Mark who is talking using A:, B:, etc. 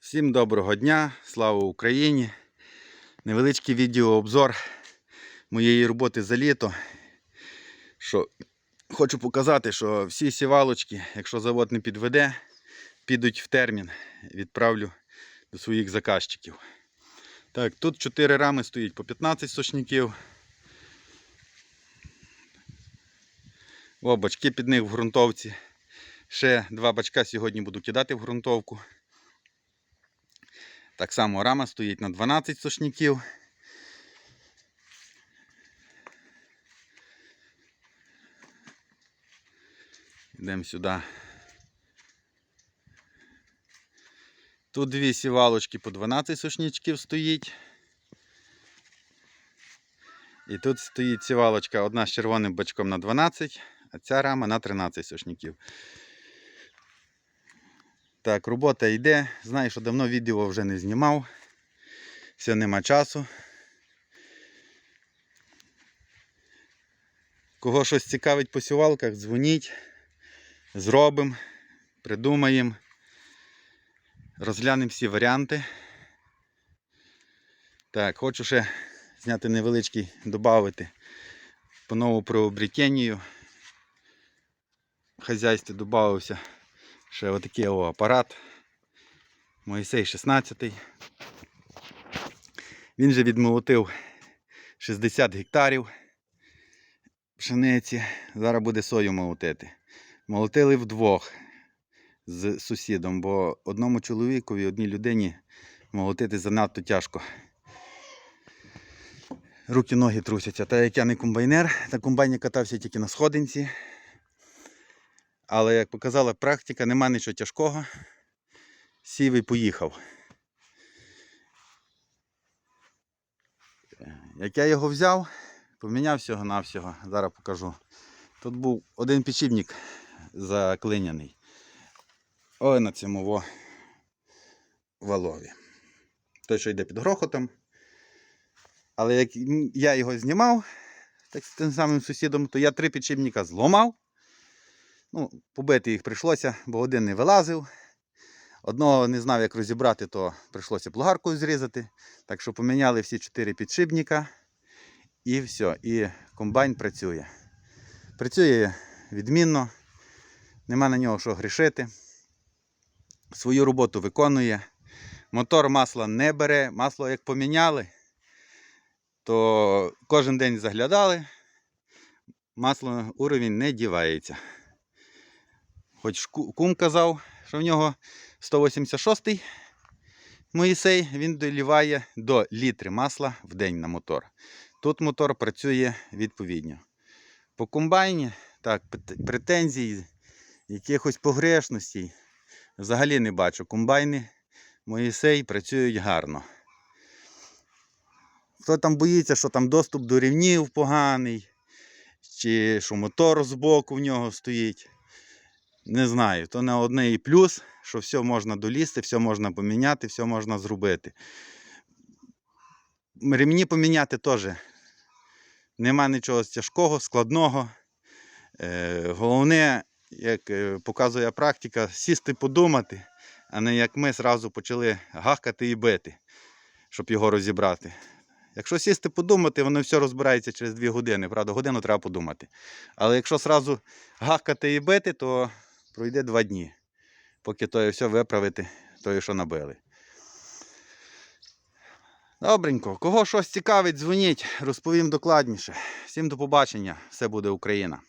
A: Всім доброго дня, слава Україні! Невеличкий відеообзор моєї роботи за літо. Що хочу показати, що всі сівалочки, якщо завод не підведе, підуть в термін. Відправлю до своїх заказчиків. Так, тут 4 рами стоїть по 15 сошників. О, бачки під них в ґрунтовці. Ще два бачка сьогодні буду кидати в ґрунтовку. Так само рама стоїть на 12 сошників. Йдемо сюди. Тут дві сівалочки по 12 сушничків стоїть. І тут стоїть сівалочка одна з червоним бачком на 12, а ця рама на 13 сушників. Так, робота йде. Знаю, що давно відео вже не знімав. Все нема часу. Кого щось цікавить по сівалках, дзвоніть, зробимо, придумаємо, розглянемо всі варіанти. Так, хочу ще зняти невеличкий, додати по нову приобретенню. В хазяйстві додався ще отакий о, апарат. Моїсей 16. Він же відмолотив 60 гектарів пшениці. Зараз буде сою молотити. Молотили вдвох з сусідом, бо одному чоловікові, одній людині молотити занадто тяжко. Руки, ноги трусяться. Та як я не комбайнер, на комбайні катався тільки на сходинці. Але, як показала практика, нема нічого тяжкого. Сів і поїхав. Як я його взяв, поміняв всього-навсього, зараз покажу. Тут був один підшипник заклиняний. Ой на цьому во валові. Той, що йде під грохотом. Але як я його знімав так, з тим самим сусідом, то я три підшипника зломав. Ну, Побити їх прийшлося, бо один не вилазив. Одного не знав, як розібрати, то прийшлося плугаркою зрізати. Так що поміняли всі чотири підшипника. І все. І комбайн працює. Працює відмінно, нема на нього що грішити. Свою роботу виконує. Мотор масла не бере. Масло як поміняли, то кожен день заглядали, масло уровень не дівається. Хоч кум казав, що в нього 186-й Моїсей, він доліває до літри масла в день на мотор. Тут мотор працює відповідно. По комбайні так, претензій, якихось погрешностей взагалі не бачу. Комбайни Моїсей працюють гарно. Хто там боїться, що там доступ до рівнів поганий, чи що мотор збоку в нього стоїть. Не знаю, то не одне і плюс, що все можна долізти, все можна поміняти, все можна зробити. Ремні поміняти теж нема нічого тяжкого, складного. Е, головне, як е, показує практика, сісти подумати, а не як ми зразу почали гахкати і бити, щоб його розібрати. Якщо сісти подумати, воно все розбирається через 2 години. Правда, годину треба подумати. Але якщо зразу гахкати і бити, то пройде два дні, поки то все виправити, то, що набили. Добренько, кого щось цікавить, дзвоніть, розповім докладніше. Всім до побачення, все буде Україна.